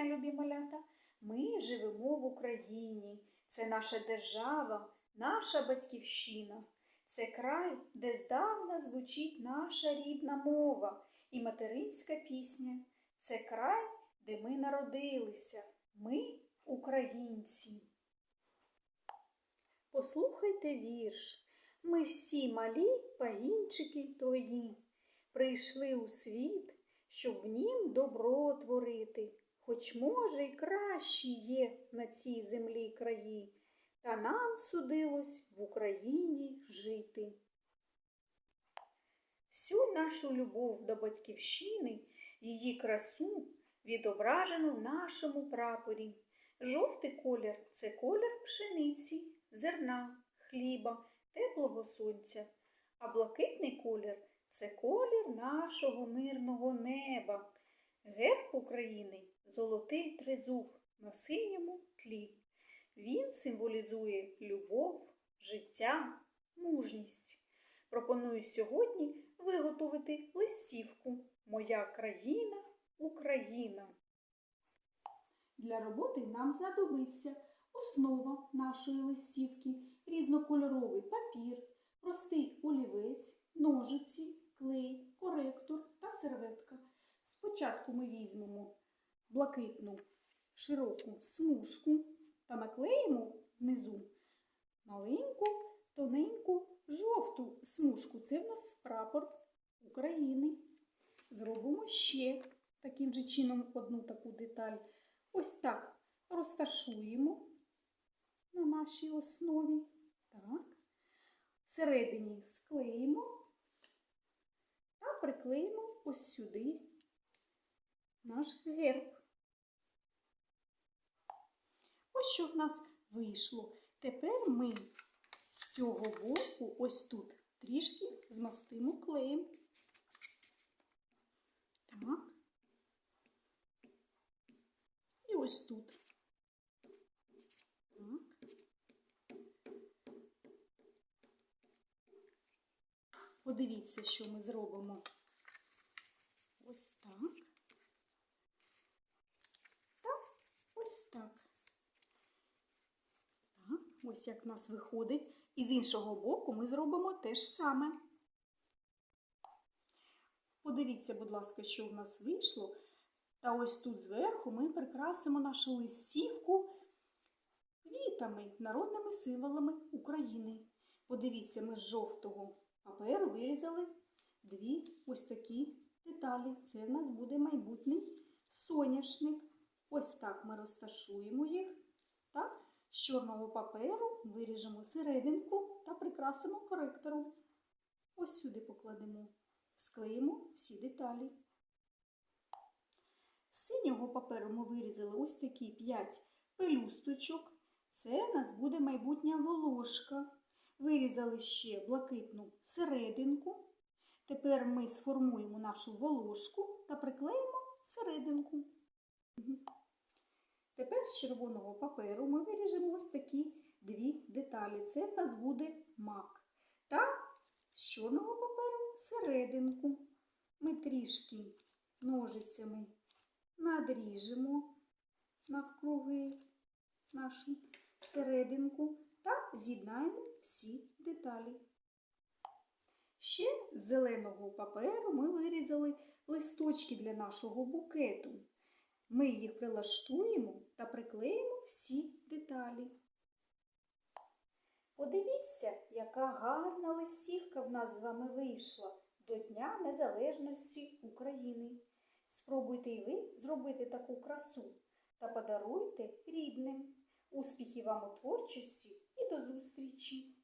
дня, любі малята! Ми живемо в Україні. Це наша держава, наша батьківщина. Це край, де здавна звучить наша рідна мова і материнська пісня. Це край, де ми народилися. Ми українці. Послухайте вірш. Ми всі малі пагінчики твої, прийшли у світ, щоб в нім добро творити, хоч, може, й кращі є на цій землі краї, та нам судилось в Україні жити. Всю нашу любов до батьківщини, її красу відображено в нашому прапорі. Жовтий колір це колір пшениці, зерна, хліба, теплого сонця, а блакитний колір це колір нашого мирного неба. Герб України золотий тризуб на синьому тлі. Він символізує любов, життя, мужність. Пропоную сьогодні виготовити листівку Моя країна Україна. Для роботи нам знадобиться основа нашої листівки, різнокольоровий папір, простий олівець, ножиці, клей, коректор та серветка. Спочатку ми візьмемо блакитну широку смужку та наклеїмо внизу маленьку, тоненьку, жовту смужку. Це в нас прапор України. Зробимо ще таким же чином одну таку деталь. Ось так розташуємо на нашій основі. Так. Всередині склеїмо та приклеїмо ось сюди наш герб. Ось що в нас вийшло. Тепер ми з цього боку, ось тут, трішки змастимо клеєм. Так. І ось тут. Так. Подивіться, що ми зробимо. Ось так. Та ось так. Так, ось як в нас виходить. І з іншого боку ми зробимо те ж саме. Подивіться, будь ласка, що в нас вийшло. Та ось тут зверху ми прикрасимо нашу листівку квітами, народними символами України. Подивіться, ми з жовтого паперу вирізали дві ось такі деталі. Це в нас буде майбутній соняшник. Ось так ми розташуємо їх. Так? З чорного паперу виріжемо серединку та прикрасимо коректором. Ось сюди покладемо, склеїмо всі деталі. З синього паперу ми вирізали ось такі 5 пелюсточок. Це у нас буде майбутня волошка. Вирізали ще блакитну серединку. Тепер ми сформуємо нашу волошку та приклеїмо серединку. Тепер з червоного паперу ми виріжемо ось такі дві деталі. Це в нас буде мак. Та з чорного паперу серединку. Ми трішки ножицями надріжемо навкруги нашу серединку та з'єднаємо всі деталі. Ще з зеленого паперу ми вирізали листочки для нашого букету. Ми їх прилаштуємо та приклеїмо всі деталі. Подивіться, яка гарна листівка в нас з вами вийшла до Дня Незалежності України. Спробуйте і ви зробити таку красу та подаруйте рідним. Успіхів вам у творчості і до зустрічі!